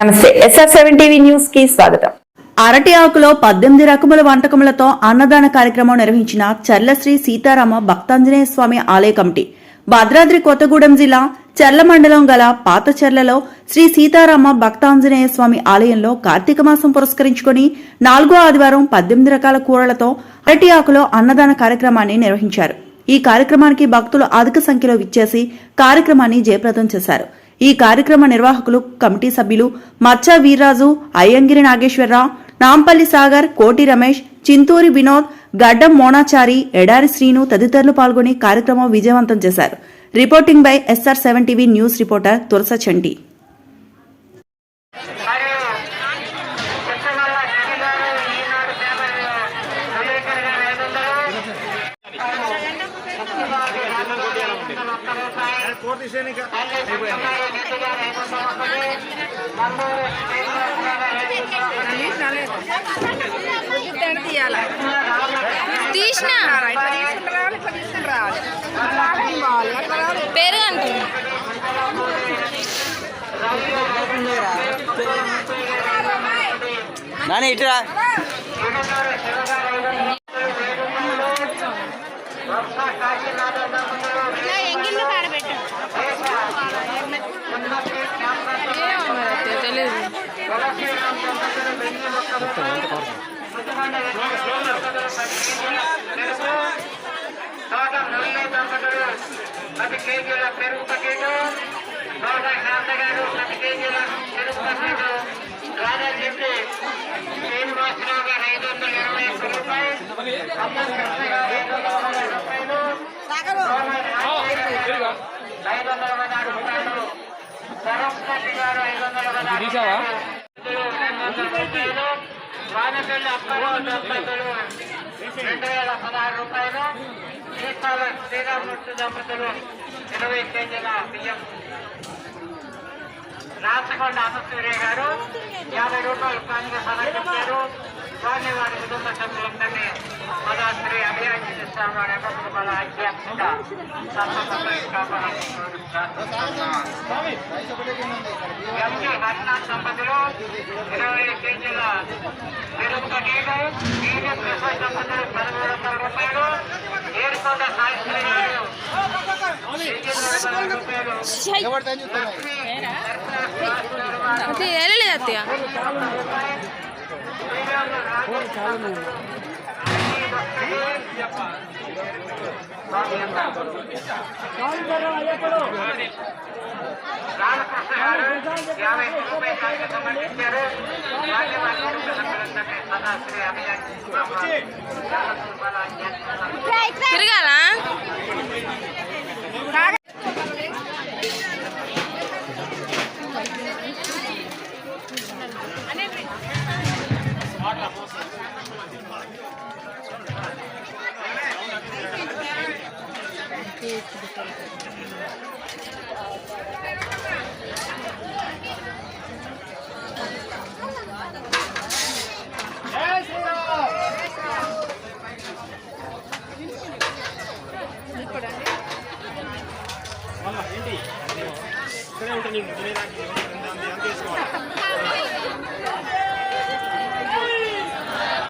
నమస్తే SR seven TV న్యూస్కి స్వాగతం. అరటి ఆకులో పద్దెనిమిది రకముల వంటకములతో అన్నదాన కార్యక్రమం నిర్వహించిన చర్లశ్రీ సీతారామ భక్తాంజనేయ స్వామి ఆలయ కమిటీ భద్రాద్రి కొత్తగూడెం జిల్లా చర్ల మండలం గల పాత చర్లలో శ్రీ సీతారామ భక్తాంజనేయ స్వామి ఆలయంలో కార్తీక మాసం పురస్కరించుకుని నాలుగో ఆదివారం పద్దెనిమిది రకాల కూరలతో అరటి ఆకులో అన్నదాన కార్యక్రమాన్ని నిర్వహించారు. ఈ కార్యక్రమానికి భక్తులు అధిక సంఖ్యలో విచ్చేసి కార్యక్రమాన్ని జయప్రదం చేశారు. ఈ కార్యక్రమ నిర్వాహకులు కమిటీ సభ్యులు మచ్చ వీర్రాజు అయ్యంగిరి నాగేశ్వరరావు నాంపల్లి సాగర్ కోటి రమేష్ చింతూరి వినోద్ గడ్డం మోనాచారి ఎడారి శ్రీను తదితరులు పాల్గొని కార్యక్రమం విజయవంతం చేశారు. Reporting by SR seven TV news reporter తులస చండి వందల ఒకటి తీసిన పేరు అంటుంది. నాని ఇటురా గిరిగారు శివ గారు ఐదు వందల ఏడు వందలు ఒక్క కాశీనాథ దంపతులు ఎంగిల్లు కాడబెట్టు ఉన్నతి జ్ఞాపకం తెలియదు తులసిరామ్ దంపతులు వెయ్యి ఒక్క రూపాయి ముద్దుమండ వెంకటేశ్వర దంపతులు పది కేజీల పెరుగు తోట నల్లి దంపతులు పది కేజీల పెరుగు పకెటు తోట శాంత గారు పది కేజీల పెరుగు పకెటు రాజాజెట్టి శ్రీనివాసరావు గారు ఐదు వందల ఇరవై ఒక్క రూపాయలు అమ్మ కృష్ణ గారు ఐదు వందల పది రూపాయలు ఐదు వందల పదహారు రూపాయలు సరస్వతి గారు ఐదు వందల పదహారు రూపాయలు రూపాయలు వానపల్లి అప్పారావు దంపతులు రెండు వేల పదహారు రూపాయలు శ్రీకాల శ్రీరామూర్తి దంపతులు ఇరవై కేజీల బియ్యం రాచకొండ అమసూర్య గారు యాభై రూపాయలు కాంగ్రెస్ సమర్పించారు వారిని వారి కుటుంబ సభ్యులందరినీ ఎంజి హరినాథ్ దంపతులు ఇరవై కేజీల పెరుగు నీరు నీరు ప్రసాద్ దంపతులు పదమూడు వందల రూపాయలు ఏడుకొండ సాయిశ్రీ గారు వెయ్యి రూపాయలు. లక్ష్మీ సర్పరాజ్ గారు వారు అది వెళ్ళలేదు అత్తయ్య రామకృష్ణ గారు యాభై రూపాయల సదాశ్రీ తిరగాల? ఏంటి ఇక్కడే ఉంటుంది నీకు అంత తీసుకోవాలి